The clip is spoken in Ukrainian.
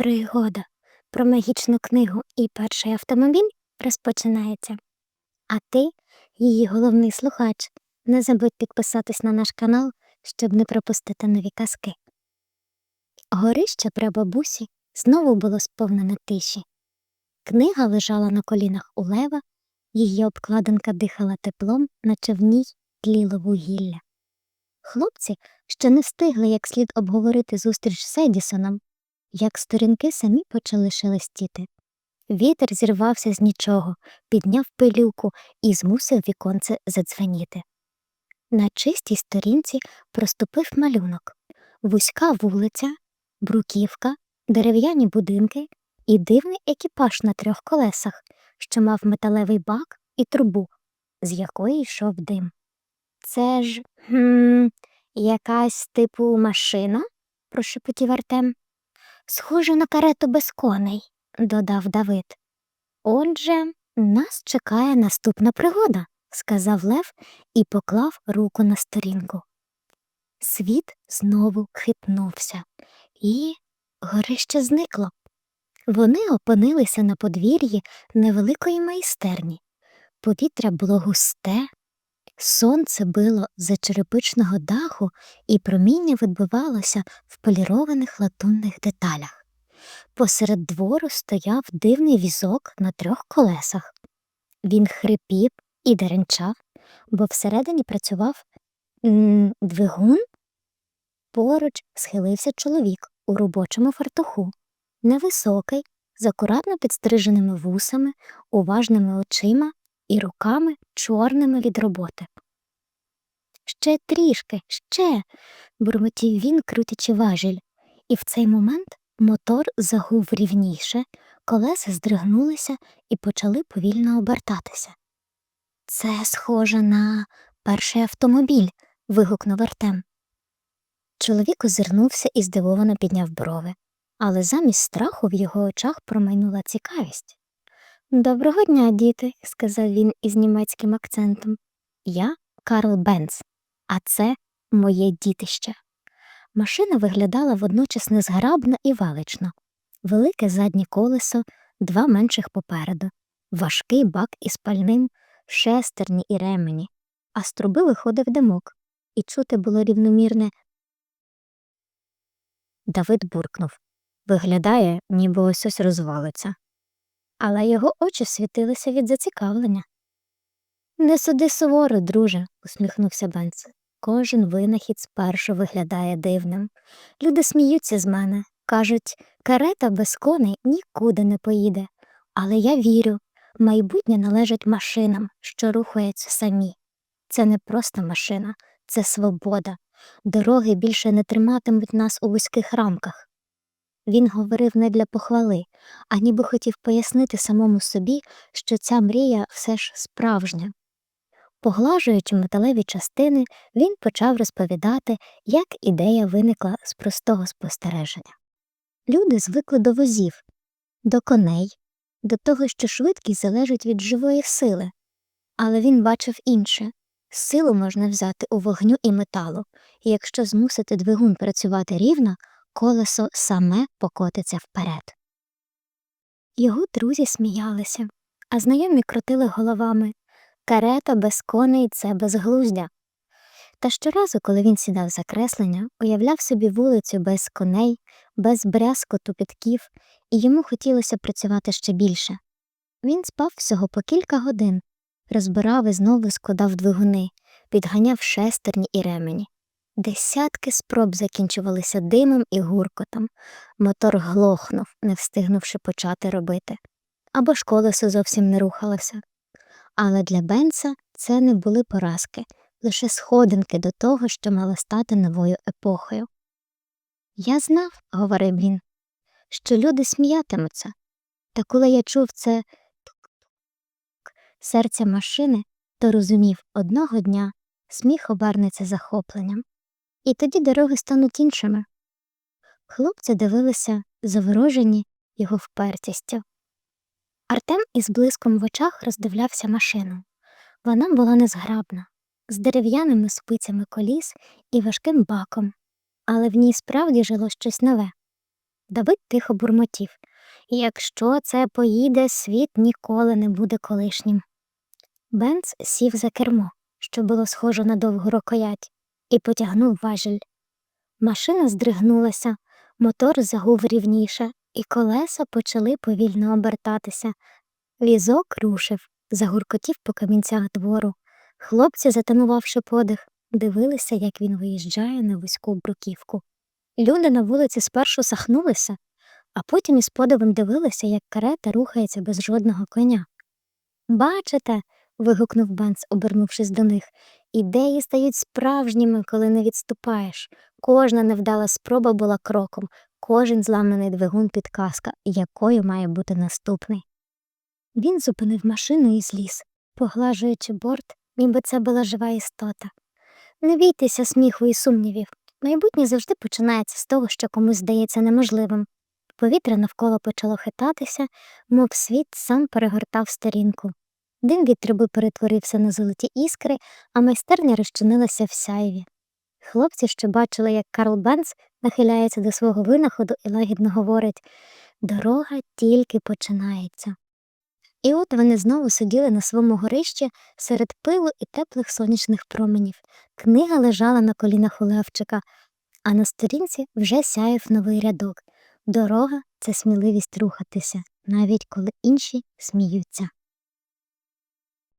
Пригода про магічну книгу і перший автомобіль розпочинається. А ти, її головний слухач, не забудь підписатись на наш канал, щоб не пропустити нові казки. Горище при бабусі знову було сповнене тиші. Книга лежала на колінах у лева, її обкладинка дихала теплом, наче в ній тліло вугілля. Хлопці ще не встигли як слід обговорити зустріч з Едісоном, як сторінки самі почали шелестіти. Вітер зірвався з нічого, підняв пилюку і змусив віконце задзвеніти. На чистій сторінці проступив малюнок вузька вулиця, бруківка, дерев'яні будинки і дивний екіпаж на трьох колесах, що мав металевий бак і трубу, з якої йшов дим. Це ж хм, якась типу машина? прошепотів Артем. Схоже на карету без коней, додав Давид. Отже, нас чекає наступна пригода, сказав Лев і поклав руку на сторінку. Світ знову хитнувся, і горище зникло. Вони опинилися на подвір'ї невеликої майстерні. Повітря було густе, сонце било за черепичного даху, і проміння відбивалося в полірованих латунних деталях. Посеред двору стояв дивний візок на трьох колесах. Він хрипів і деренчав, бо всередині працював м, двигун. Поруч схилився чоловік у робочому фартуху, невисокий, з акуратно підстриженими вусами, уважними очима і руками чорними від роботи. Ще трішки, ще. бурмотів він, крутячи важіль, і в цей момент мотор загув рівніше, колеса здригнулися і почали повільно обертатися. Це схоже на перший автомобіль. вигукнув Артем. Чоловік озирнувся і здивовано підняв брови, але замість страху в його очах промайнула цікавість. Доброго дня, діти, сказав він із німецьким акцентом. Я Карл Бенц, а це моє дітище. Машина виглядала водночас незграбно і велично. Велике заднє колесо, два менших попереду, важкий бак із пальним, шестерні і ремені, а з труби виходив димок, і чути було рівномірне. Давид буркнув Виглядає, ніби ось ось розвалиться. Але його очі світилися від зацікавлення. Не суди суворо, друже, усміхнувся Бенц. Кожен винахід спершу виглядає дивним. Люди сміються з мене, кажуть, карета без коней нікуди не поїде. Але я вірю, майбутнє належить машинам, що рухаються самі. Це не просто машина, це свобода. Дороги більше не триматимуть нас у вузьких рамках. Він говорив не для похвали, а ніби хотів пояснити самому собі, що ця мрія все ж справжня. Поглажуючи металеві частини, він почав розповідати, як ідея виникла з простого спостереження. Люди звикли до возів, до коней, до того, що швидкість залежить від живої сили, але він бачив інше силу можна взяти у вогню і металу, і якщо змусити двигун працювати рівно, колесо саме покотиться вперед. Його друзі сміялися, а знайомі крутили головами карета без коней це безглуздя. Та щоразу, коли він сідав за креслення, уявляв собі вулицю без коней, без брязкоту підків, і йому хотілося працювати ще більше. Він спав всього по кілька годин, розбирав і знову складав двигуни, підганяв шестерні і ремені. Десятки спроб закінчувалися димом і гуркотом, мотор глохнув, не встигнувши почати робити, або ж колесо зовсім не рухалося. Але для Бенса це не були поразки, лише сходинки до того, що мала стати новою епохою. Я знав, говорив він, що люди сміятимуться, та коли я чув це серця машини, то розумів одного дня сміх обернеться захопленням, і тоді дороги стануть іншими. Хлопці дивилися заворожені його впертістю. Артем із блиском в очах роздивлявся машину. Вона була незграбна, з дерев'яними спицями коліс і важким баком, але в ній справді жило щось нове. Давид тихо бурмотів. Якщо це поїде, світ ніколи не буде колишнім. Бенц сів за кермо, що було схоже на довгу рукоять, і потягнув важіль. Машина здригнулася, мотор загув рівніше, і колеса почали повільно обертатися. Візок рушив, загуркотів по камінцях двору. Хлопці, затамувавши подих, дивилися, як він виїжджає на вузьку бруківку. Люди на вулиці спершу сахнулися, а потім із подивом дивилися, як карета рухається без жодного коня. Бачите, вигукнув Бенц, обернувшись до них, ідеї стають справжніми, коли не відступаєш. Кожна невдала спроба була кроком, кожен зламаний двигун підказка, якою має бути наступний. Він зупинив машину і зліз, поглажуючи борт, ніби це була жива істота. Не бійтеся сміху і сумнівів. Майбутнє завжди починається з того, що комусь здається неможливим. Повітря навколо почало хитатися, мов світ сам перегортав сторінку. Дим від труби перетворився на золоті іскри, а майстерня розчинилася в сяйві. Хлопці ще бачили, як Карл Бенц нахиляється до свого винаходу і лагідно говорить Дорога тільки починається. І от вони знову сиділи на своєму горищі серед пилу і теплих сонячних променів. Книга лежала на колінах у Левчика, а на сторінці вже сяяв новий рядок. Дорога це сміливість рухатися, навіть коли інші сміються.